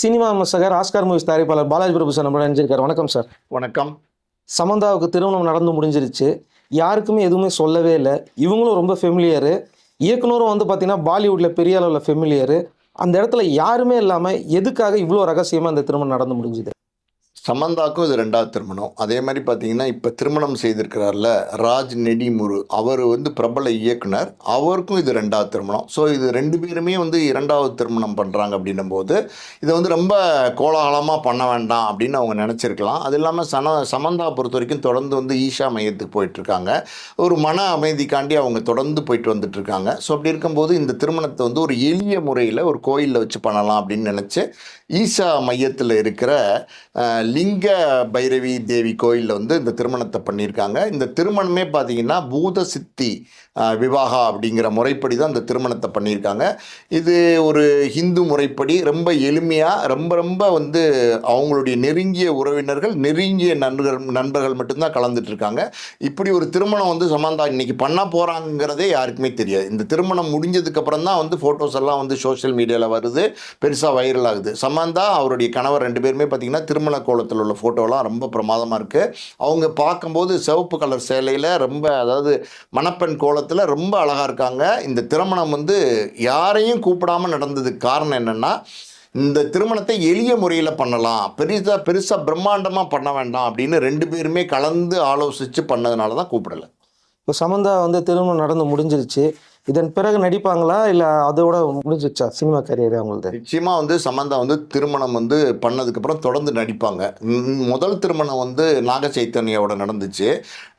Cinema விமர்சகர் Oscar movies தயாரிப்பாளர் பாலாஜி பிரபு sir நம்ம நினைச்சிருக்காரு வணக்கம் சார். வணக்கம். சமந்தாவுக்கு திருமணம் நடந்து முடிஞ்சிருச்சு. யாருக்குமே எதுவுமே சொல்லவே இல்லை. இவங்களும் ரொம்ப ஃபெமிலியரு இயக்குனரும் வந்து பார்த்தீங்கன்னா பாலிவுட்டில் பெரிய அளவில் ஃபெமிலியரு அந்த இடத்துல யாருமே இல்லாமல் எதுக்காக இவ்வளோ ரகசியமாக அந்த திருமணம் நடந்து முடிஞ்சுது? சமந்தாக்கும் இது ரெண்டாவது திருமணம். அதே மாதிரி பார்த்தீங்கன்னா இப்போ திருமணம் செய்திருக்கிறார்ல ராஜ் நெடிமுரு. அவர் வந்து பிரபல இயக்குனர். அவருக்கும் இது ரெண்டாவது திருமணம். ஸோ இது ரெண்டு பேருமே வந்து இரண்டாவது திருமணம் பண்ணுறாங்க அப்படின்னும் போது இதை வந்து ரொம்ப கோலாகலமாக பண்ண வேண்டாம் அப்படின்னு அவங்க நினச்சிருக்கலாம். அது இல்லாமல் சன சமந்தா பொறுத்த வரைக்கும் தொடர்ந்து வந்து ஈஷா மையத்துக்கு போயிட்டுருக்காங்க. ஒரு மன அமைதிக்காண்டி அவங்க தொடர்ந்து போயிட்டு வந்துட்டு இருக்காங்க ஸோ அப்படி இருக்கும்போது இந்த திருமணத்தை வந்து ஒரு எளிய முறையில் ஒரு கோயிலில் வச்சு பண்ணலாம் அப்படின்னு நினச்சி ஈஷா மையத்தில் இருக்கிற லிங்க பைரவி தேவி கோயிலில் வந்து இந்த திருமணத்தை பண்ணியிருக்காங்க. இந்த திருமணமே பார்த்தீங்கன்னா பூத சித்தி விவாகா அப்படிங்கிற முறைப்படி தான் இந்த திருமணத்தை பண்ணியிருக்காங்க. இது ஒரு ஹிந்து முறைப்படி ரொம்ப எளிமையாக ரொம்ப ரொம்ப வந்து அவங்களுடைய நெருங்கிய உறவினர்கள் நெருங்கிய நண்பர்கள் நண்பர்கள் மட்டும்தான் கலந்துட்டுருக்காங்க இப்படி ஒரு திருமணம் வந்து சமந்தா இன்னைக்கு பண்ண போகிறாங்கிறதே யாருக்குமே தெரியாது. இந்த திருமணம் முடிஞ்சதுக்கப்புறம் தான் வந்து ஃபோட்டோஸ் எல்லாம் வந்து சோஷியல் மீடியாவில் வருது. பெருசாக வைரல் ஆகுது. சமந்தா அவருடைய கணவர் ரெண்டு பேருமே பார்த்தீங்கன்னா திருமண கோலத்தில் உள்ள ஃபோட்டோலாம் ரொம்ப பிரமாதமாக இருக்குது அவங்க பார்க்கும்போது சிவப்பு கலர் சேலையில் ரொம்ப அதாவது மணப்பெண் கோலத்தில் ரொம்ப அழகாக இருக்காங்க. இந்த திருமணம் வந்து யாரையும் கூப்பிடாம நடந்ததுக்கு காரணம் என்னென்னா இந்த திருமணத்தை எளிய முறையில் பண்ணலாம். பெருசாக பெருசாக பிரம்மாண்டமாக பண்ண வேண்டாம் அப்படின்னு ரெண்டு பேருமே கலந்து ஆலோசித்து பண்ணதுனால தான் கூப்பிடலை. இப்போ சமந்தா வந்து திருமணம் நடந்து முடிஞ்சிருச்சு. இதன் பிறகு நடிப்பாங்களா? இல்லை அதோட முடிஞ்சிச்சா சினிமா கரியர் அவங்களது? நிச்சயமாக வந்து சமந்தா வந்து திருமணம் வந்து பண்ணதுக்கப்புறம் தொடர்ந்து நடிப்பாங்க. முதல் திருமணம் வந்து நாக சைத்தன்யாவோட நடந்துச்சு.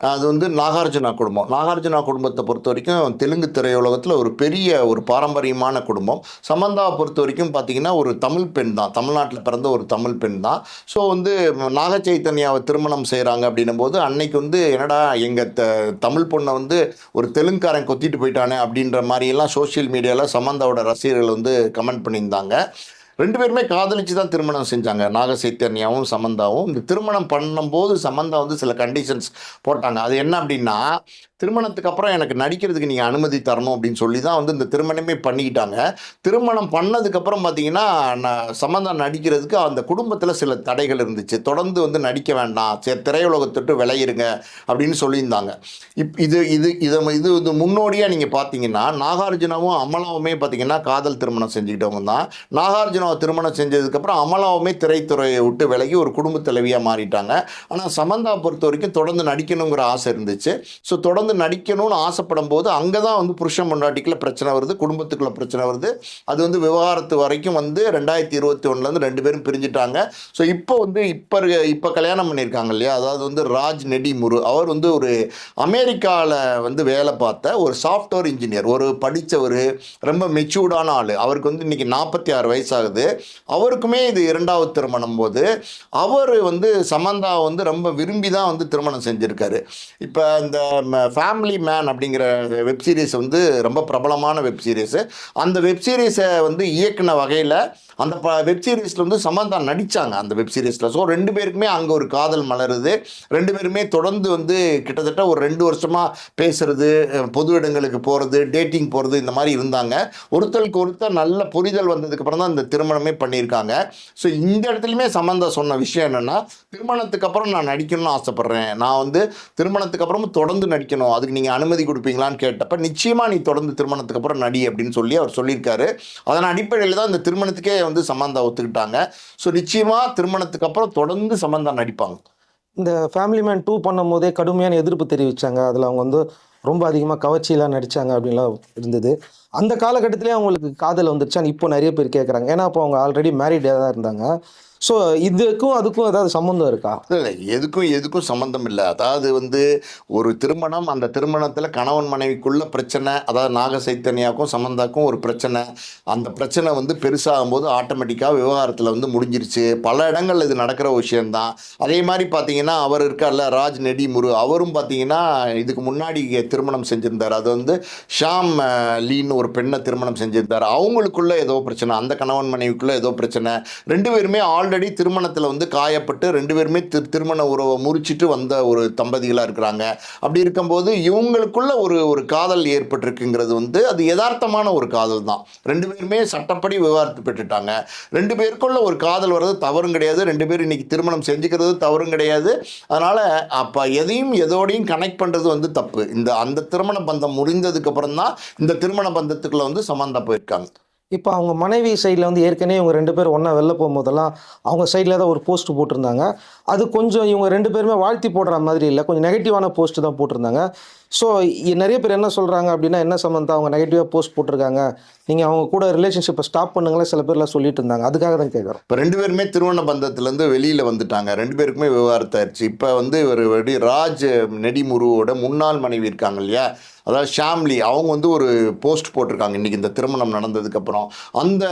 அது வந்து நாகார்ஜுனா குடும்பம். நாகார்ஜுனா குடும்பத்தை பொறுத்த வரைக்கும் தெலுங்கு திரையுலகத்தில் ஒரு பெரிய ஒரு பாரம்பரியமான குடும்பம். சமந்தாவை பொறுத்த வரைக்கும் பார்த்தீங்கன்னா ஒரு தமிழ் பெண் தான். தமிழ்நாட்டில் பிறந்த ஒரு தமிழ் பெண் தான். ஸோ வந்து நாக சைத்தன்யாவை திருமணம் செய்கிறாங்க அப்படின்னும் போது அன்னைக்கு வந்து என்னடா எங்கள் த தமிழ் பொண்ணை வந்து ஒரு தெலுங்குக்காரன் கொத்திட்டு போயிட்டானே அப்படின்ற மாதிரியெல்லாம் சோஷியல் மீடியாவில் சமந்தாவோட ரசிகர்கள் வந்து கமெண்ட் பண்ணியிருந்தாங்க. ரெண்டு பேருமே காதலிச்சு தான் திருமணம் செஞ்சாங்க. நாகசைத்தன்யாவும் சமந்தாவும். இந்த திருமணம் பண்ணும்போது சமந்தா வந்து சில கண்டிஷன்ஸ் போட்டாங்க. அது என்ன அப்படின்னா திருமணத்துக்கு அப்புறம் எனக்கு நடிக்கிறதுக்கு நீங்கள் அனுமதி தரணும் அப்படின்னு சொல்லி தான் வந்து இந்த திருமணமே பண்ணிக்கிட்டாங்க. திருமணம் பண்ணதுக்கப்புறம் பார்த்தீங்கன்னா நான் சமந்தா நடிக்கிறதுக்கு அந்த குடும்பத்தில் சில தடைகள் இருந்துச்சு. தொடர்ந்து வந்து நடிக்க வேண்டாம். சரி திரையுலகத்தொட்டு விளையிருங்க அப்படின்னு சொல்லியிருந்தாங்க. இப் இது இது இதை இது இது முன்னோடியாக நீங்கள் பார்த்தீங்கன்னா நாகார்ஜுனாவும் அமலாவுமே பார்த்தீங்கன்னா காதல் திருமணம் செஞ்சுக்கிட்டவங்க தான். நாகார்ஜுனாவை திருமணம் செஞ்சதுக்கப்புறம் அமலாவுமே திரைத்துறையை விட்டு விலகி ஒரு குடும்ப தலைவியாக மாறிட்டாங்க. ஆனால் சமந்தா பொறுத்த வரைக்கும் தொடர்ந்து நடிக்கணுங்கிற ஆசை இருந்துச்சு. ஸோ தொடர்ந்து நடிக்கணும்னு ஆசைப்படும் போது அங்கே தான் வந்து புருஷன் பொண்டாட்டிக்குள்ள பிரச்சனை வருது குடும்பத்துக்குள்ள பிரச்சனை வருது. அது வந்து விவகாரத்து வரைக்கும் வந்து ரெண்டாயிரத்தி இருபத்தி ஒன்றுலேருந்து ரெண்டு பேரும் பிரிஞ்சுட்டாங்க. ஸோ இப்போ வந்து இப்போ இருக்க இப்போ கல்யாணம் பண்ணியிருக்காங்க இல்லையா? அதாவது வந்து ராஜ் நெடி முரு. அவர் வந்து ஒரு அமெரிக்காவில் வந்து வேலை பார்த்த ஒரு சாஃப்ட்வேர் இன்ஜினியர் ஒரு படித்தவர் ரொம்ப மெச்சூர்டான ஆள். அவருக்கு வந்து இன்றைக்கி நாற்பத்தி ஆறு வயசாகுது. அவருக்குமே இது இரண்டாவது திருமணம் போது அவர் வந்து சமந்தா வந்து ரொம்ப விரும்பி தான் வந்து திருமணம் செஞ்சுருக்காரு. இப்போ இந்த ஃபேமிலி மேன் அப்படிங்கிற வெப் சீரிஸ் வந்து ரொம்ப பிரபலமான வெப் சீரிஸு அந்த வெப் சீரிஸை வந்து இயக்குன வகையில் அந்த ப வெப் சீரிஸில் வந்து சமந்தா நடித்தாங்க அந்த வெப் சீரிஸில் ஸோ ரெண்டு பேருக்குமே அங்கே ஒரு காதல் மலருது. ரெண்டு பேருமே தொடர்ந்து வந்து கிட்டத்தட்ட ஒரு ரெண்டு வருஷமாக பேசுறது பொது இடங்களுக்கு போகிறது டேட்டிங் போகிறது இந்த மாதிரி இருந்தாங்க. ஒருத்தருக்கு ஒருத்தர் நல்ல புரிதல் வந்ததுக்கப்புறம் தான் இந்த திருமணமே பண்ணியிருக்காங்க. ஸோ இந்த இடத்துலையுமே சமந்தா சொன்ன விஷயம் என்னென்னா திருமணத்துக்கு அப்புறம் நான் நடிக்கணும்னு ஆசைப்பட்றேன். நான் வந்து திருமணத்துக்கு அப்புறமும் தொடர்ந்து நடிக்கணும். அதுக்கு நீங்கள் அனுமதி கொடுப்பீங்களான்னு கேட்டப்ப நிச்சயமாக நீ தொடர்ந்து திருமணத்துக்கு அப்புறம் நடி அப்படின்னு சொல்லி அவர் சொல்லியிருக்காரு. அதன் அடிப்படையில் தான் இந்த திருமணத்துக்கே வந்து சமந்தா ஒத்துக்கிட்டாங்க. ஸோ நிச்சயமாக திருமணத்துக்கு அப்புறம் தொடர்ந்து சமந்தா நடிப்பாங்க. இந்த ஃபேமிலி மேன் டூ பண்ணும் போதே கடுமையான எதிர்ப்பு தெரிவித்தாங்க அதில் அவங்க வந்து ரொம்ப அதிகமாக கவர்ச்சியெலாம் நடித்தாங்க அப்படின்லாம் இருந்தது. அந்த காலகட்டத்திலே அவங்களுக்கு காதல் வந்துருச்சான்னு இப்போ நிறைய பேர் கேட்குறாங்க ஏன்னா அப்போ அவங்க ஆல்ரெடி மேரிடாக தான் இருந்தாங்க. ஸோ இதுக்கும் அதுக்கும் ஏதாவது சம்மந்தம் இருக்கா? இல்லை எதுக்கும் எதுக்கும் சம்மந்தம் இல்லை. அதாவது வந்து ஒரு திருமணம் அந்த திருமணத்தில் கணவன் மனைவிக்குள்ள பிரச்சனை அதாவது நாக சைத்தன்யாவுக்கும் சம்மந்தாக்கும் ஒரு பிரச்சனை. அந்த பிரச்சனை வந்து பெருசாகும் போது ஆட்டோமேட்டிக்காக விவகாரத்தில் வந்து முடிஞ்சிருச்சு. பல இடங்களில் இது நடக்கிற விஷயம்தான். அதே மாதிரி பார்த்தீங்கன்னா அவர் இருக்கார்ல ராஜ் நெடி முரு அவரும் பார்த்தீங்கன்னா இதுக்கு முன்னாடி திருமணம் செஞ்சிருந்தார். அது வந்து ஷாம் அஹ், லீன்னு ஒரு பெண்ணை திருமணம் செஞ்சிருந்தார். அவங்களுக்குள்ள ஏதோ பிரச்சனை அந்த கணவன் மனைவிக்குள்ள ஏதோ பிரச்சனை. ரெண்டு பேருமே ஆல்ரெடி திருமணத்தில் வந்து காயப்பட்டு ரெண்டு பேருமே திரு திருமண உறவை முறிச்சிட்டு வந்த ஒரு தம்பதிகளாக இருக்கிறாங்க. அப்படி இருக்கும்போது இவங்களுக்குள்ள ஒரு ஒரு காதல் ஏற்பட்டிருக்குங்கிறது வந்து அது யதார்த்தமான ஒரு காதல் தான். ரெண்டு பேருமே சட்டப்படி விவகாரத்து பெற்றுட்டாங்க. ரெண்டு பேருக்குள்ள ஒரு காதல் வர்றது தவறும் கிடையாது. ரெண்டு பேரும் இன்னைக்கு திருமணம் செஞ்சுக்கிறது தவறும் கிடையாது. அதனால் அப்போ எதையும் எதோடையும் கனெக்ட் பண்ணுறது வந்து தப்பு. இந்த அந்த திருமண பந்தம் முடிந்ததுக்கு அப்புறம் தான் இந்த திருமண பந்தத்துக்குள்ளே வந்து சமந்தா போயிருக்காங்க. இப்போ அவங்க மனைவி சைடில் வந்து ஏற்கனவே இவங்க ரெண்டு பேரும் ஒன்றா வெளில போகும்போதெல்லாம் அவங்க சைடில் தான் ஒரு போஸ்ட் போட்டிருந்தாங்க. அது கொஞ்சம் இவங்க ரெண்டு பேருமே வாழ்த்தி போடுற மாதிரி இல்லை. கொஞ்சம் நெகட்டிவான போஸ்ட் தான் போட்டிருந்தாங்க. ஸோ நிறைய பேர் என்ன சொல்கிறாங்க அப்படின்னா என்ன சம்மந்தம் அவங்க நெகட்டிவாக போஸ்ட் போட்டிருக்காங்க. நீங்கள் அவங்க கூட ரிலேஷன்ஷிப்பை ஸ்டாப் பண்ணுங்களேன் சில பேர்லாம் சொல்லிட்டு இருந்தாங்க. அதுக்காக தான் கேட்குறோம் இப்போ ரெண்டு பேருமே திருமண பந்தத்துலேருந்து வெளியில் வந்துட்டாங்க. ரெண்டு பேருக்குமே விவகாரத்தாயிருச்சு ஆயிடுச்சு. இப்போ வந்து ஒரு வெடி ராஜ் நெடிமுருவோட முன்னாள் மனைவி இருக்காங்க இல்லையா? அதாவது ஷாம்லி அவங்க வந்து ஒரு போஸ்ட் போட்டிருக்காங்க. இன்றைக்கி இந்த திருமணம் நடந்ததுக்கப்புறம். அந்த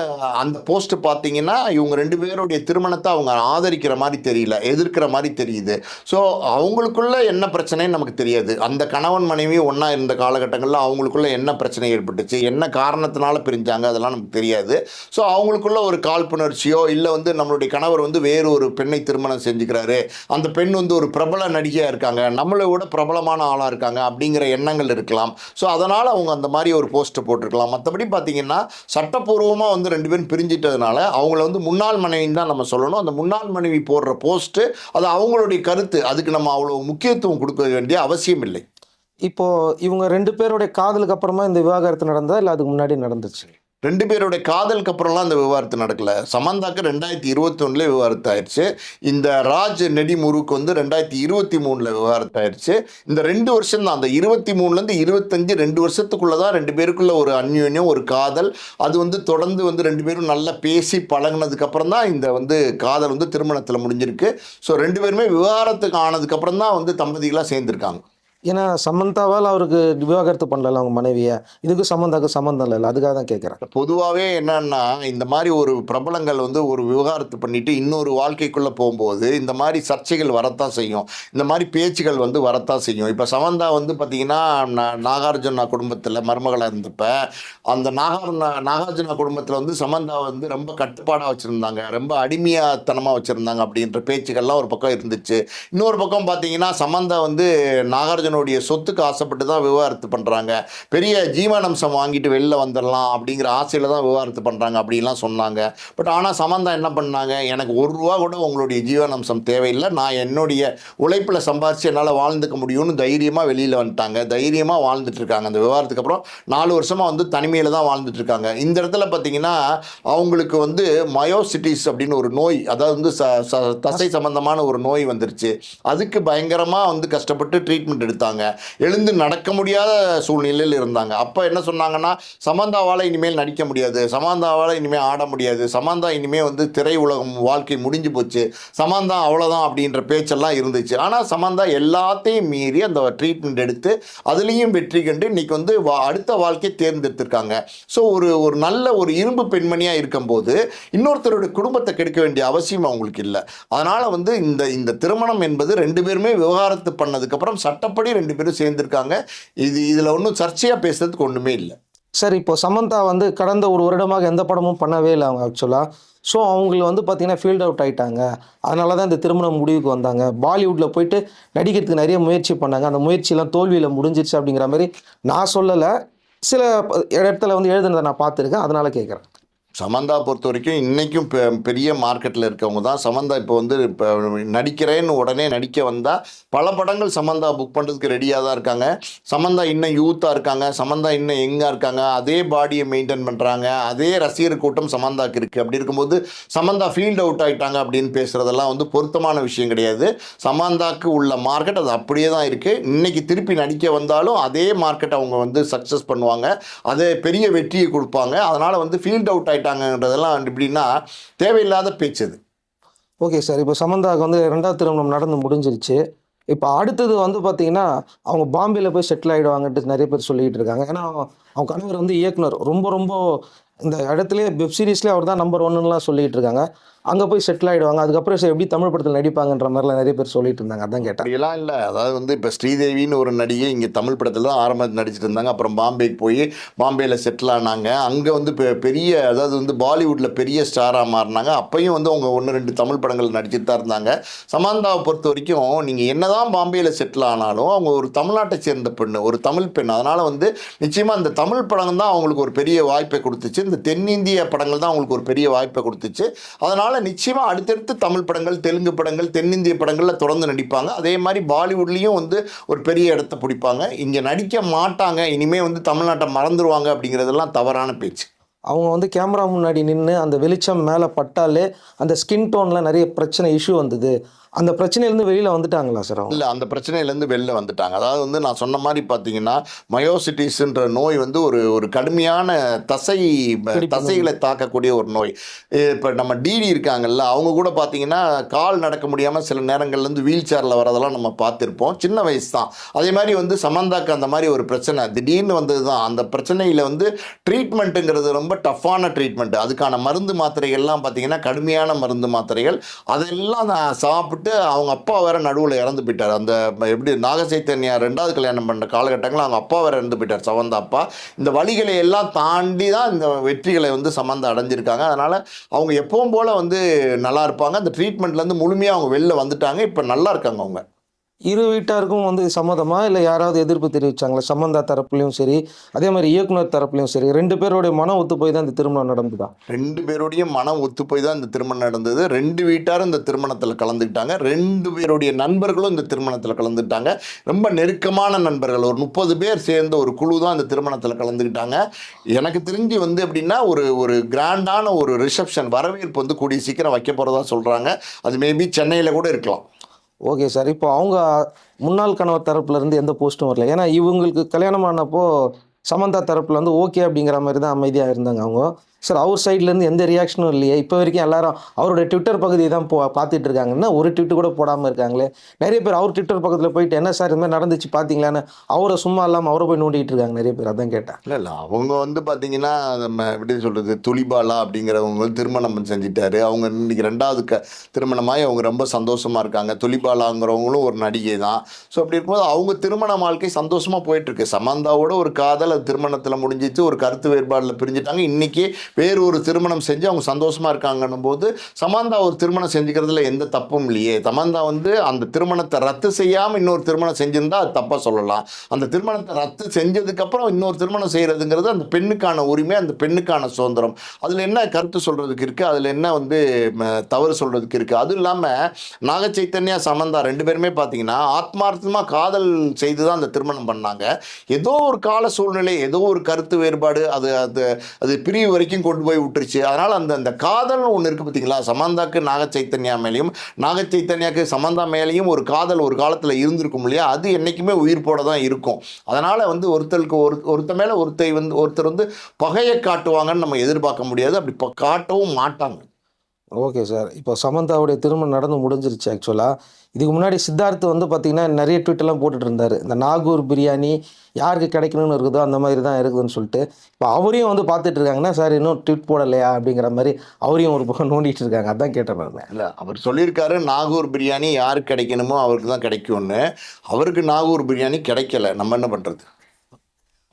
அந்த போஸ்ட் பார்த்தீங்கன்னா இவங்க ரெண்டு பேருடைய திருமணத்தை அவங்க ஆதரிக்கிற மாதிரி தெரியல. எதிர்க்கிற மாதிரி தெரியுது. ஸோ அவங்களுக்குள்ள என்ன பிரச்சனைன்னு நமக்கு தெரியாது. அந்த கணவன் மனைவி ஒன்றா இருந்த காலகட்டங்களில் அவங்களுக்குள்ள என்ன பிரச்சனை ஏற்பட்டுச்சு என்ன காரணத்தினால பிரிஞ்சாங்க அதெல்லாம் நமக்கு தெரியாது. ஸோ அவங்களுக்குள்ள ஒரு காழ்ப்புணர்ச்சியோ இல்லை வந்து நம்மளுடைய கணவர் வந்து வேறு ஒரு பெண்ணை திருமணம் செஞ்சுக்கிறாரு. அந்த பெண் வந்து ஒரு பிரபல நடிகையாக இருக்காங்க. நம்மளை விட பிரபலமான ஆளாக இருக்காங்க அப்படிங்கிற எண்ணங்கள் இருக்கலாம். ஸோ அதனால் அவங்க அந்த மாதிரி ஒரு போஸ்ட்டை போட்டிருக்கலாம். மற்றபடி பார்த்தீங்கன்னா சட்டப்பூர்வமாக வந்து ரெண்டு பேரும் பிரிஞ்சிட்டதுனால அவங்கள வந்து முன்னாள் மனைவின்னு தான் நம்ம சொல்லணும். அந்த முன்னாள் மனைவி போடுற போஸ்ட்டு அது அவங்களுடைய கருத்து. அதுக்கு நம்ம அவ்வளோ முக்கியத்துவம் கொடுக்க வேண்டிய அவசியம் இல்லை. இப்போ இவங்க ரெண்டு பேருடைய காதலுக்கு அப்புறமா இந்த விவாகரத்து நடந்ததா இல்லை அதுக்கு முன்னாடி நடந்துச்சு? ரெண்டு பேருடைய காதலுக்கு அப்புறம்லாம் அந்த விவாகரத்து நடக்கல. சமந்தாக்கு ரெண்டாயிரத்தி இருபத்தி ஒன்றில் விவாகரத்து ஆயிடுச்சு இந்த ராஜ் நெடிமுருக்கு வந்து ரெண்டாயிரத்தி இருபத்தி மூணில் விவாகரத்து ஆயிடுச்சு இந்த ரெண்டு வருஷம் தான் அந்த இருபத்தி மூணுலேருந்து இருபத்தஞ்சு ரெண்டு வருஷத்துக்குள்ளே தான் ரெண்டு பேருக்குள்ள ஒரு அந்யோன்யம் ஒரு காதல். அது வந்து தொடர்ந்து வந்து ரெண்டு பேரும் நல்லா பேசி பழகினதுக்கப்புறம் தான் இந்த வந்து காதல் வந்து திருமணத்தில் முடிஞ்சிருக்கு. ஸோ ரெண்டு பேருமே விவாகரத்துக்கு ஆனதுக்கப்புறம் தான் வந்து தம்பதிகளாக சேர்ந்துருக்காங்க. ஏன்னா சமந்தாவால் அவருக்கு விவாகரத்து பண்ணல அவங்க மனைவியை. இதுக்கு சம்மந்தாக்கு சம்மந்தம் இல்லை அதுக்காக தான் கேட்குறேன் பொதுவாகவே என்னன்னா இந்த மாதிரி ஒரு பிரபலங்கள் வந்து ஒரு விவகாரத்து பண்ணிட்டு இன்னொரு வாழ்க்கைக்குள்ளே போகும்போது இந்த மாதிரி சர்ச்சைகள் வரத்தான் செய்யும். இந்த மாதிரி பேச்சுகள் வந்து வரத்தான் செய்யும். இப்போ சமந்தா வந்து பார்த்திங்கன்னா நாகார்ஜுனா குடும்பத்தில் மருமகளாக இருந்தப்ப அந்த நாகார் நாகார்ஜுனா குடும்பத்தில் வந்து சமந்தா வந்து ரொம்ப கட்டுப்பாடாக வச்சுருந்தாங்க. ரொம்ப அடிமையாத்தனமாக வச்சுருந்தாங்க அப்படின்ற பேச்சுக்கள்லாம் ஒரு பக்கம் இருந்துச்சு. இன்னொரு பக்கம் பார்த்தீங்கன்னா சமந்தா வந்து மனிதனுடைய சொத்துக்கு ஆசைப்பட்டு தான் விவாகரத்து பண்ணுறாங்க பெரிய ஜீவனம்சம் வாங்கிட்டு வெளில வந்துடலாம் அப்படிங்கிற ஆசையில் தான் விவாகரத்து பண்ணுறாங்க அப்படின்லாம் சொன்னாங்க. பட் ஆனால் சமந்தா என்ன பண்ணாங்க? எனக்கு ஒரு ரூபா கூட உங்களுடைய ஜீவனம்சம் தேவையில்லை. நான் என்னுடைய உழைப்பில் சம்பாரித்து என்னால் வாழ்ந்துக்க முடியும்னு தைரியமாக வெளியில் வந்துட்டாங்க. தைரியமாக வாழ்ந்துட்டுருக்காங்க அந்த விவகாரத்துக்கு அப்புறம். நாலு வருஷமாக வந்து தனிமையில் தான் வாழ்ந்துட்டுருக்காங்க இந்த இடத்துல பார்த்தீங்கன்னா அவங்களுக்கு வந்து மயோசிட்டிஸ் அப்படின்னு ஒரு நோய் அதாவது வந்து ச தசை சம்பந்தமான ஒரு நோய் வந்துருச்சு. அதுக்கு பயங்கரமாக வந்து கஷ்டப்பட்டு ட்ரீட்மெண்ட் எடுத்து எடுத்தாங்க எழுந்து நடக்க முடியாத சூழ்நிலையில் இருந்தாங்க. அப்போ என்ன சொன்னாங்கன்னா சமந்தாவால் இனிமேல் நடிக்க முடியாது. சமந்தாவால் இனிமேல் ஆட முடியாது. சமந்தா இனிமேல் வந்து திரை உலகம் வாழ்க்கை முடிஞ்சு போச்சு. சமந்தா அவ்வளோதான் அப்படின்ற பேச்செல்லாம் இருந்துச்சு. ஆனால் சமந்தா எல்லாத்தையும் மீறி அந்த ட்ரீட்மெண்ட் எடுத்து அதுலேயும் வெற்றி கண்டு இன்றைக்கி வந்து வா- அடுத்த வாழ்க்கையை தேர்ந்தெடுத்திருக்காங்க. ஸோ ஒரு ஒரு நல்ல ஒரு இரும்பு பெண்மணியாக இருக்கும்போது இன்னொருத்தருடைய குடும்பத்தை கெடுக்க வேண்டிய அவசியம் அவங்களுக்கு இல்லை. அதனால் வந்து இந்த இந்த திருமணம் என்பது ரெண்டு பேருமே விவகாரத்து பண்ணதுக்கப்புறம் சட்டப்படி ரெண்டு பேரும் சேர்ந்துருக்காங்க. இது இதில் ஒன்றும் சர்ச்சையாக பேசுறதுக்கு ஒன்றுமே இல்லை. சார் இப்போ சமந்தா வந்து கடந்த ஒரு வருடமாக எந்த படமும் பண்ணவே இல்லை அவங்க ஆக்சுவலாக ஸோ அவங்களுக்கு வந்து பார்த்தீங்கன்னா ஃபீல்ட் அவுட் ஆயிட்டாங்க. அதனால தான் இந்த திருமணம் முடிவுக்கு வந்தாங்க. பாலிவுட்டில் போயிட்டு நடிக்கிறதுக்கு நிறைய முயற்சி பண்ணாங்க. அந்த முயற்சியெல்லாம் தோல்வியில் முடிஞ்சிருச்சு அப்படிங்கிற மாதிரி நான் சொல்லலை. சில இடத்துல வந்து எழுதுனதை நான் பார்த்துருக்கேன். அதனால் கேட்குறேன் சமந்தா பொறுத்த வரைக்கும் இன்றைக்கும் பெ பெரிய மார்க்கெட்டில் இருக்கவங்க தான். சமந்தா இப்போ வந்து இப்போ நடிக்கிறேன்னு உடனே நடிக்க வந்தால் பல படங்கள் சமந்தா புக் பண்ணுறதுக்கு ரெடியாக தான் இருக்காங்க. சமந்தா இன்னும் யூத்தாக இருக்காங்க. சமந்தா இன்னும் எங்காக இருக்காங்க. அதே பாடியை மெயின்டைன் பண்ணுறாங்க அதே ரசிகர் கூட்டம் சமந்தாக்கு இருக்குது அப்படி இருக்கும்போது சமந்தா ஃபீல்ட் அவுட் ஆகிட்டாங்க அப்படின்னு பேசுகிறதெல்லாம் வந்து பொருத்தமான விஷயம் கிடையாது. சமந்தாக்கு உள்ள மார்க்கெட் அது அப்படியே தான் இருக்குது இன்றைக்கி திருப்பி நடிக்க வந்தாலும் அதே மார்க்கெட் அவங்க வந்து சக்ஸஸ் பண்ணுவாங்க. அதே பெரிய வெற்றியை கொடுப்பாங்க. அதனால் வந்து ஃபீல்ட் அவுட் ஆயிட்டாங்கன்றதெல்லாம் எப்படின்னா தேவையில்லாத பேச்சு அது. ஓகே சார் இப்போ சமந்தாவுக்கு வந்து ரெண்டாவது திருமணம் நடந்து முடிஞ்சிருச்சு. இப்போ அடுத்தது வந்து பார்த்தீங்கன்னா அவங்க பாம்பேல போய் செட்டில் ஆகிடுவாங்கன்ட்டு நிறைய பேர் சொல்லிட்டு இருக்காங்க. ஏன்னா அவங்க கணவர் வந்து இயக்குனர். ரொம்ப ரொம்ப இந்த இடத்துலேயே வெப் சீரிஸ்லேயே அவர் தான் நம்பர் ஒன்னுலாம் சொல்லிட்டு இருக்காங்க. அங்கே போய் செட்டில் ஆகிடுவாங்க அதுக்கப்புறம் சரி எப்படி தமிழ் படத்தில் நடிப்பாங்கன்ற மாதிரிலாம் நிறைய பேர் சொல்லிட்டு இருந்தாங்க. அதான் கேட்டேன். எல்லாம் இல்லை. அதாவது வந்து இப்போ ஸ்ரீதேவின்னு ஒரு நடிகை இங்கே தமிழ் படத்தில் தான் ஆரம்பத்தில் நடிச்சிட்டு இருந்தாங்க. அப்புறம் பாம்பேக்கு போய் பாம்பேயில் செட்டில் ஆனாங்க. அங்கே வந்து பெ- பெரிய அதாவது வந்து பாலிவுட்டில் பெரிய ஸ்டாராக மாறினாங்க. அப்பையும் வந்து அவங்க ஒன்று ரெண்டு தமிழ் படங்கள் நடிச்சிட்டு தான் இருந்தாங்க. சமாந்தாவை பொறுத்த வரைக்கும் நீங்கள் என்ன தான் பாம்பேயில் செட்டில் ஆனாலும் அவங்க ஒரு தமிழ்நாட்டை சேர்ந்த பெண்ணு ஒரு தமிழ் பெண் அதனால் வந்து நிச்சயமாக இந்த தமிழ் படம் தான் அவங்களுக்கு ஒரு பெரிய வாய்ப்பை கொடுத்துச்சு. இந்த தென்னிந்திய படங்கள் தான் அவங்களுக்கு ஒரு பெரிய வாய்ப்பை கொடுத்துச்சு. அதனால் நிச்சயமாக அடுத்தடுத்து தமிழ் படங்கள் தெலுங்கு படங்கள் தென்னிந்திய படங்களில் தொடர்ந்து நடிப்பாங்க. அதே மாதிரி பாலிவுட்லேயும் வந்து ஒரு பெரிய இடத்த பிடிப்பாங்க. இங்கே நடிக்க மாட்டாங்க. இனிமேல் வந்து தமிழ்நாட்டை மறந்துடுவாங்க அப்படிங்கிறதெல்லாம் தவறான பேச்சு. அவங்க வந்து கேமரா முன்னாடி நின்று அந்த வெளிச்சம் மேலே பட்டாலே அந்த ஸ்கின் டோனில் நிறைய பிரச்சனை இஷ்யூ வந்தது. அந்த பிரச்சனையிலேருந்து வெளியில் வந்துட்டாங்களா சார் இல்லை அந்த பிரச்சனையிலேருந்து வெளில வந்துட்டாங்க. அதாவது வந்து நான் சொன்ன மாதிரி பார்த்தீங்கன்னா மயோசிட்டிஸ்ன்ற நோய் வந்து ஒரு ஒரு கடுமையான தசை தசைகளை தாக்கக்கூடிய ஒரு நோய். இப்போ நம்ம டிடி இருக்காங்கல்ல அவங்க கூட பார்த்தீங்கன்னா கால் நடக்க முடியாமல் சில நேரங்கள்லேருந்து வீல் சேரில் வரதெல்லாம் நம்ம பார்த்துருப்போம் சின்ன வயசு தான் அதே மாதிரி வந்து சமந்தாக்கு அந்த மாதிரி ஒரு பிரச்சனை திடீர்னு வந்தது தான் அந்த பிரச்சனையில் வந்து ட்ரீட்மெண்ட்டுங்கிறது ரொம்ப ரொம்ப டஃப்பான ட்ரீட்மெண்ட் அதுக்கான மருந்து மாத்திரைகள்லாம் பார்த்தீங்கன்னா கடுமையான மருந்து மாத்திரைகள். அதெல்லாம் நான் சாப்பிட்டு அவங்க அப்பா வேற நடுவில் இறந்து போயிட்டார். அந்த எப்படி நாகசைத்தன்யா ரெண்டாவது கல்யாணம் பண்ணுற காலகட்டங்களில் அவங்க அப்பா வேற இறந்து போயிட்டார் சமந்தா அப்பா. இந்த வழிகளை எல்லாம் தாண்டி தான் இந்த வெற்றிகளை வந்து சமந்தா அடைஞ்சிருக்காங்க. அதனால் அவங்க எப்பவும் போல் வந்து நல்லா இருப்பாங்க. அந்த ட்ரீட்மெண்ட்லேருந்து முழுமையாக அவங்க வெளில வந்துட்டாங்க. இப்போ நல்லா இருக்காங்க அவங்க. இரு வீட்டாருக்கும் வந்து சம்மதமா? இல்லை யாராவது எதிர்ப்பு தெரிவிச்சாங்களா? சம்மந்தா தரப்புலையும் சரி அதே மாதிரி இயக்குனர் தரப்புலையும் சரி ரெண்டு பேருடைய மனம் ஒத்து போய் தான் இந்த திருமணம் நடந்ததா? ரெண்டு பேருடைய மனம் ஒத்து போய் தான் இந்த திருமணம் நடந்தது. ரெண்டு வீட்டாரும் இந்த திருமணத்தில் கலந்துக்கிட்டாங்க. ரெண்டு பேருடைய நண்பர்களும் இந்த திருமணத்தில் கலந்துக்கிட்டாங்க. ரொம்ப நெருக்கமான நண்பர்கள். ஒரு முப்பது பேர் சேர்ந்த ஒரு குழு தான் இந்த திருமணத்தில் கலந்துக்கிட்டாங்க. எனக்கு தெரிஞ்சு வந்து எப்படின்னா ஒரு ஒரு கிராண்டான ஒரு ரிசப்ஷன் வரவேற்பு வந்து கூடிய சீக்கிரம் வைக்க போகிறதா சொல்கிறாங்க அது மேபி சென்னையில் கூட இருக்கலாம். Okay sir. இப்போ அவங்க முன்னாள் கணவர் தரப்புலேருந்து எந்த போஸ்ட்டும் வரல. ஏன்னா இவங்களுக்கு கல்யாணம் ஆனப்போ சமந்தா தரப்புல வந்து ஓகே அப்படிங்கிற மாதிரி தான் அமைதியாக இருந்தாங்க அவங்க. சார் அவர் சைட்லேருந்து எந்த ரியாக்ஷனும் இல்லையே. இப்போ வரைக்கும் எல்லாரும் அவரோட ட்விட்டர் பகுதியை தான் போ பார்த்துட்டு இருக்காங்கன்னா ஒரு ட்விட்டு கூட போடாமல் இருக்காங்களே? நிறைய பேர் அவர் ட்விட்டர் பக்கத்தில் போயிட்டு என்ன சார் இது மாதிரி நடந்துச்சு பார்த்தீங்களான்னு அவரை சும்மா இல்லாமல் அவரை போய் நோண்டிட்டு இருக்காங்க நிறைய பேர். அதான் கேட்டேன். இல்லை இல்லை. அவங்க வந்து பார்த்தீங்கன்னா நம்ம எப்படி சொல்கிறது துலிபாலா அப்படிங்கிறவங்க திருமணம் செஞ்சிட்டாரு. அவங்க இன்னைக்கு ரெண்டாவது க திருமணமாகி அவங்க ரொம்ப சந்தோஷமாக இருக்காங்க. துலிபாலாங்கிறவங்களும் ஒரு நடிகை தான். ஸோ அப்படி இருக்கும்போது அவங்க திருமண வாழ்க்கை சந்தோஷமாக போயிட்டுருக்கு சமந்தாவோட ஒரு காதல் அது திருமணத்தில் முடிஞ்சிச்சு. ஒரு கருத்து வேறுபாடில் பிரிஞ்சுட்டாங்க. இன்றைக்கி வேறு ஒரு திருமணம் செஞ்சு அவங்க சந்தோஷமாக இருக்காங்கன்னும் போது சமந்தா ஒரு திருமணம் செஞ்சுக்கிறதுல எந்த தப்பும் இல்லையே. சமந்தா வந்து அந்த திருமணத்தை ரத்து செய்யாமல் இன்னொரு திருமணம் செஞ்சுருந்தா அது தப்பாக சொல்லலாம். அந்த திருமணத்தை ரத்து செஞ்சதுக்கப்புறம் இன்னொரு திருமணம் செய்கிறதுங்கிறது அந்த பெண்ணுக்கான உரிமை அந்த பெண்ணுக்கான சுதந்திரம். அதில் என்ன கருத்து சொல்கிறதுக்கு இருக்குது அதில் என்ன வந்து தவறு சொல்கிறதுக்கு இருக்குது அதுவும் இல்லாமல் நாக சைத்தன்யா சமந்தா ரெண்டு பேருமே பார்த்தீங்கன்னா ஆத்மார்த்தமாக காதல் செய்து தான் அந்த திருமணம் பண்ணாங்க. ஏதோ ஒரு கால சூழ்நிலை ஏதோ ஒரு கருத்து வேறுபாடு அது அது அது பிரிவு வரைக்கும் கொண்டு போய் விட்டுருச்சு. அதனால் அந்த அந்த காதல்னு ஒன்று இருக்குது பார்த்தீங்களா? சமந்தாக்கு நாக சைத்தன்யா மேலேயும் நாக சைத்தன்யாக்கு சமந்தா மேலேயும் ஒரு காதல் ஒரு காலத்தில் இருந்திருக்கும் இல்லையா? அது என்றைக்குமே உயிர் போட தான் இருக்கும். அதனால் வந்து ஒருத்தருக்கு ஒரு ஒருத்த மேலே ஒருத்தை வந்து ஒருத்தர் வந்து பகையை காட்டுவாங்கன்னு நம்ம எதிர்பார்க்க முடியாது. அப்படி காட்டவும் மாட்டாங்க. Okay sir. இப்போ சமந்தாவுடைய திருமணம் நடந்து முடிஞ்சிருச்சு ஆக்சுவலாக இதுக்கு முன்னாடி சித்தார்த் வந்து பார்த்தீங்கன்னா நிறைய ட்வீட்டெல்லாம் போட்டுட்டு இருந்தார். இந்த நாகூர் பிரியாணி யாருக்கு கிடைக்கணும்னு இருக்குதோ அந்த மாதிரி தான் இருக்குதுன்னு சொல்லிட்டு. இப்போ அவரையும் வந்து பார்த்துட்டு இருக்காங்கன்னா சார் இன்னும் ட்வீட் போடலையா? அப்படிங்கிற மாதிரி அவரையும் ஒரு பக்கம் நோண்டிட்டு இருக்காங்க. அதான் கேட்டேன் நான் இல்லை அவர் சொல்லியிருக்காரு நாகூர் பிரியாணி யாருக்கு கிடைக்கணுமோ அவருக்கு தான் கிடைக்கும்னு. அவருக்கு நாகூர் பிரியாணி கிடைக்கல. நம்ம என்ன பண்ணுறது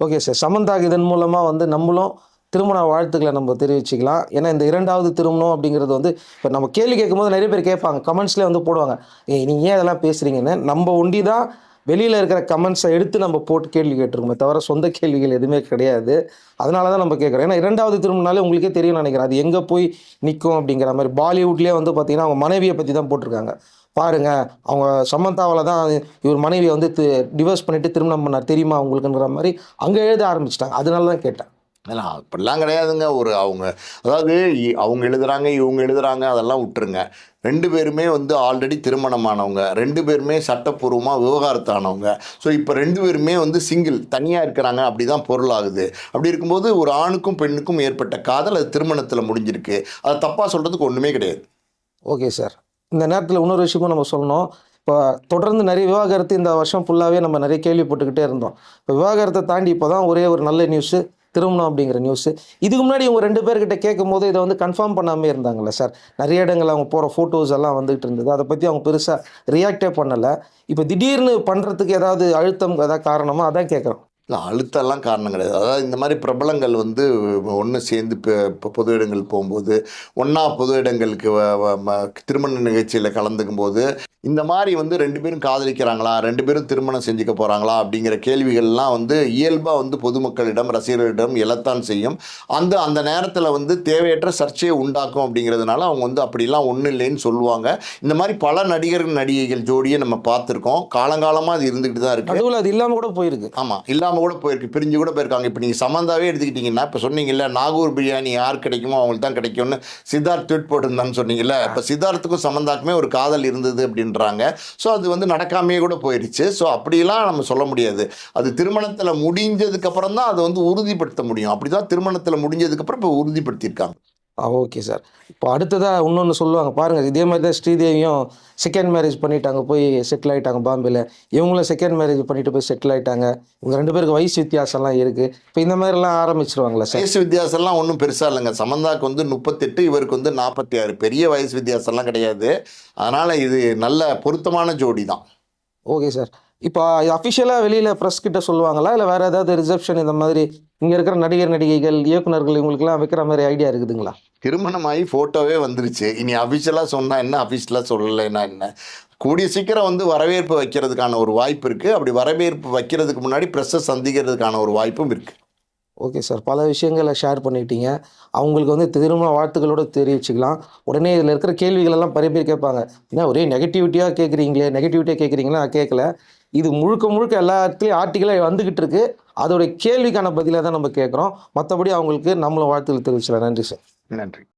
ஓகே சார். சமந்தாக்கு இதன் மூலமாக வந்து நம்மளும் திருமண வாழ்த்துக்களை நம்ம தெரிவிச்சுக்கலாம். ஏன்னா இந்த இரண்டாவது திருமணம் அப்படிங்கிறது வந்து இப்போ நம்ம கேள்வி கேட்கும்போது நிறைய பேர் கேட்பாங்க. கமெண்ட்ஸ்லேயே வந்து போடுவாங்க. ஏய் நீங்கள் ஏன் இதெல்லாம் பேசுகிறீங்கன்னு நம்ம ஒண்டி தான் வெளியில் இருக்கிற கமெண்ட்ஸை எடுத்து நம்ம போட்டு கேள்வி கேட்டிருக்கோமே தவிர சொந்த கேள்விகள் எதுவுமே கிடையாது. அதனால தான் நம்ம கேட்குறோம். ஏன்னா இரண்டாவது திருமணம்னாலே உங்களுக்கே தெரியும்னு நினைக்கிறேன். அது எங்கே போய் நிற்கும் அப்படிங்கிற மாதிரி. பாலிவுட்லேயே வந்து பார்த்தீங்கன்னா அவங்க மனைவியை பற்றி தான் போட்டிருக்காங்க. பாருங்க அவங்க சமந்தாவில் தான் இவர் மனைவியை வந்து டிவோர்ஸ் பண்ணிட்டு திருமணம் பண்ணார். தெரியுமா அவங்களுக்குன்ற மாதிரி? அங்கே எழுத ஆரம்பிச்சிட்டாங்க. அதனால தான் கேட்டேன். ஏன்னா அப்படிலாம் கிடையாதுங்க. ஒரு அவங்க அதாவது அவங்க எழுதுறாங்க இவங்க எழுதுறாங்க அதெல்லாம் விட்டுருங்க. ரெண்டு பேருமே வந்து ஆல்ரெடி திருமணமானவங்க. ரெண்டு பேருமே சட்டப்பூர்வமாக விவகாரத்தானவங்க. ஸோ இப்போ ரெண்டு பேருமே வந்து சிங்கிள் தனியாக இருக்கிறாங்க அப்படி தான் பொருளாகுது. அப்படி இருக்கும்போது ஒரு ஆணுக்கும் பெண்ணுக்கும் ஏற்பட்ட காதல் அது திருமணத்தில் முடிஞ்சிருக்கு. அதை தப்பாக சொல்கிறதுக்கு ஒன்றுமே கிடையாது. Okay sir. இந்த நேரத்தில் இன்னொரு விஷயமும் நம்ம சொல்லணும். இப்போ தொடர்ந்து நிறைய விவாகரத்து இந்த வருஷம் ஃபுல்லாகவே நம்ம நிறைய கேள்விப்பட்டுக்கிட்டே இருந்தோம். இப்போ விவாகரத்தை தாண்டி இப்போ தான் ஒரே ஒரு நல்ல நியூஸு திருமணம் அப்படிங்கிற நியூஸ் இதுக்கு முன்னாடி இவங்க ரெண்டு பேர்கிட்ட கேட்கும் போது இதை வந்து கன்ஃபார்ம் பண்ணாமே இருந்தாங்கல்ல சார் நிறைய இடங்கள் அவங்க போகிற ஃபோட்டோஸ் எல்லாம் வந்துகிட்டு இருந்தது. அதை பற்றி அவங்க பெருசாக ரியாக்டே பண்ணலை. இப்போ திடீர்னு பண்ணுறதுக்கு ஏதாவது அழுத்தம் ஏதாவது காரணமாக அதான் கேட்குறோம். இல்லை அழுத்தம்லாம் காரணம் கிடையாது. அதாவது இந்த மாதிரி பிரபலங்கள் வந்து ஒன்று சேர்ந்து இப்போ பொது இடங்கள் போகும்போது ஒன்றா பொது இடங்களுக்கு திருமண நிகழ்ச்சியில் கலந்துக்கும் போது இந்த மாதிரி வந்து ரெண்டு பேரும் காதலிக்கிறாங்களா? ரெண்டு பேரும் திருமணம் செஞ்சுக்க போகிறாங்களா அப்படிங்கிற கேள்விகள்லாம் வந்து இயல்பாக வந்து பொதுமக்களிடம் ரசிகர்களிடம் எழத்தான் செய்யும். அந்த அந்த நேரத்தில் வந்து தேவையற்ற சர்ச்சையை உண்டாக்கும் அப்படிங்கிறதுனால அவங்க வந்து அப்படிலாம் ஒன்றும் இல்லைன்னு சொல்லுவாங்க. இந்த மாதிரி பல நடிகர்கள் நடிகைகள் ஜோடியை நம்ம பார்த்துருக்கோம். காலங்காலமாக அது இருந்துக்கிட்டு தான் இருக்குது அது இல்லாமல் கூட போயிருக்கு. ஆமாம் இல்லாமல் கூட போயிருக்கு. பிரிஞ்சு கூட போயிருக்காங்க. இப்போ நீங்கள் சமந்தாவே எடுத்துக்கிட்டிங்கன்னா இப்போ சொன்னீங்கல்ல நாகூர் பிரியாணி யார் கிடைக்குமோ அவங்களுக்கு தான் கிடைக்கும்னு சித்தார்த் ட்வீட் போட்டிருந்தான்னு சொன்னீங்கல்ல. இப்போ சித்தார்த்துக்கும் சமந்தாக்குமே ஒரு காதல் இருந்தது அப்படின்றாங்க. ஸோ அது வந்து நடக்காமையே கூட போயிடுச்சு ஸோ அப்படிலாம் நம்ம சொல்ல முடியாது. அது திருமணத்தில் முடிஞ்சதுக்கப்புறம் தான் அதை வந்து உறுதிப்படுத்த முடியும். அப்படி தான் திருமணத்தில் முடிஞ்சதுக்கப்புறம் இப்போ உறுதிப்படுத்தியிருக்காங்க. Okay sir. இப்போ அடுத்ததாக இன்னொன்று சொல்லுவாங்க. பாருங்கள் இதே மாதிரி தான் ஸ்ரீதேவியும் செகண்ட் மேரேஜ் பண்ணிட்டாங்க போய் செட்டில் ஆகிட்டாங்க பாம்பேல. இவங்களும் செகண்ட் மேரேஜ் பண்ணிட்டு போய் செட்டில் ஆகிட்டாங்க இவங்க ரெண்டு பேருக்கு வயசு வித்தியாசம்லாம் இருக்குது இப்போ இந்த மாதிரிலாம் ஆரம்பிச்சிருவாங்களா சார்? வயசு வித்தியாசம்லாம் ஒன்றும் பெருசாக இல்லைங்க. சமந்தாக்கு வந்து முப்பத்தெட்டு இவருக்கு வந்து நாற்பத்தி ஆறு பெரிய வயசு வித்தியாசம்லாம் கிடையாது. அதனால் இது நல்ல பொருத்தமான ஜோடி தான் ஓகே சார். இப்போ அஃபிஷியலாக வெளியில் ப்ரெஸ் கிட்ட சொல்லுவாங்களா? இல்லை வேறு ஏதாவது ரிசப்ஷன் இந்த மாதிரி இங்கே இருக்கிற நடிகர் நடிகைகள் இயக்குனர்கள் இவங்களுக்குலாம் வைக்கிற மாதிரி ஐடியா இருக்குதுங்களா? திருமணமாகி ஃபோட்டோவே வந்துருச்சு. இனி அஃபிஷியலாக சொன்னால் என்ன அஃபிஷியலாக சொல்லலைன்னா என்ன? கூடிய சீக்கிரம் வந்து வரவேற்பு வைக்கிறதுக்கான ஒரு வாய்ப்பு இருக்குது அப்படி வரவேற்பு வைக்கிறதுக்கு முன்னாடி ப்ரெஸ்ஸை சந்திக்கிறதுக்கான ஒரு வாய்ப்பும் இருக்குது ஓகே சார் பல விஷயங்களை ஷேர் பண்ணிட்டீங்க. அவங்களுக்கு வந்து திருமண வாழ்த்துக்களோட தெரிவிச்சுக்கலாம். உடனே இதில் இருக்கிற கேள்விகள் எல்லாம் பல பேர் கேட்பாங்க. என்ன ஒரே நெகட்டிவிட்டியாக கேட்குறீங்களே நெகட்டிவிட்டியாக கேட்குறீங்களா நான் கேட்கல இது முழுக்க முழுக்க எல்லா இடத்துலையும் ஆர்டிக்கலாக வந்துக்கிட்டு இருக்கு அதோடைய கேள்விக்கான பதிலாக தான் நம்ம கேட்குறோம். மற்றபடி அவங்களுக்கு நம்மளை வாழ்த்துக்கள் தெரிவிச்சிடலாம் நன்றி சார். நன்றி.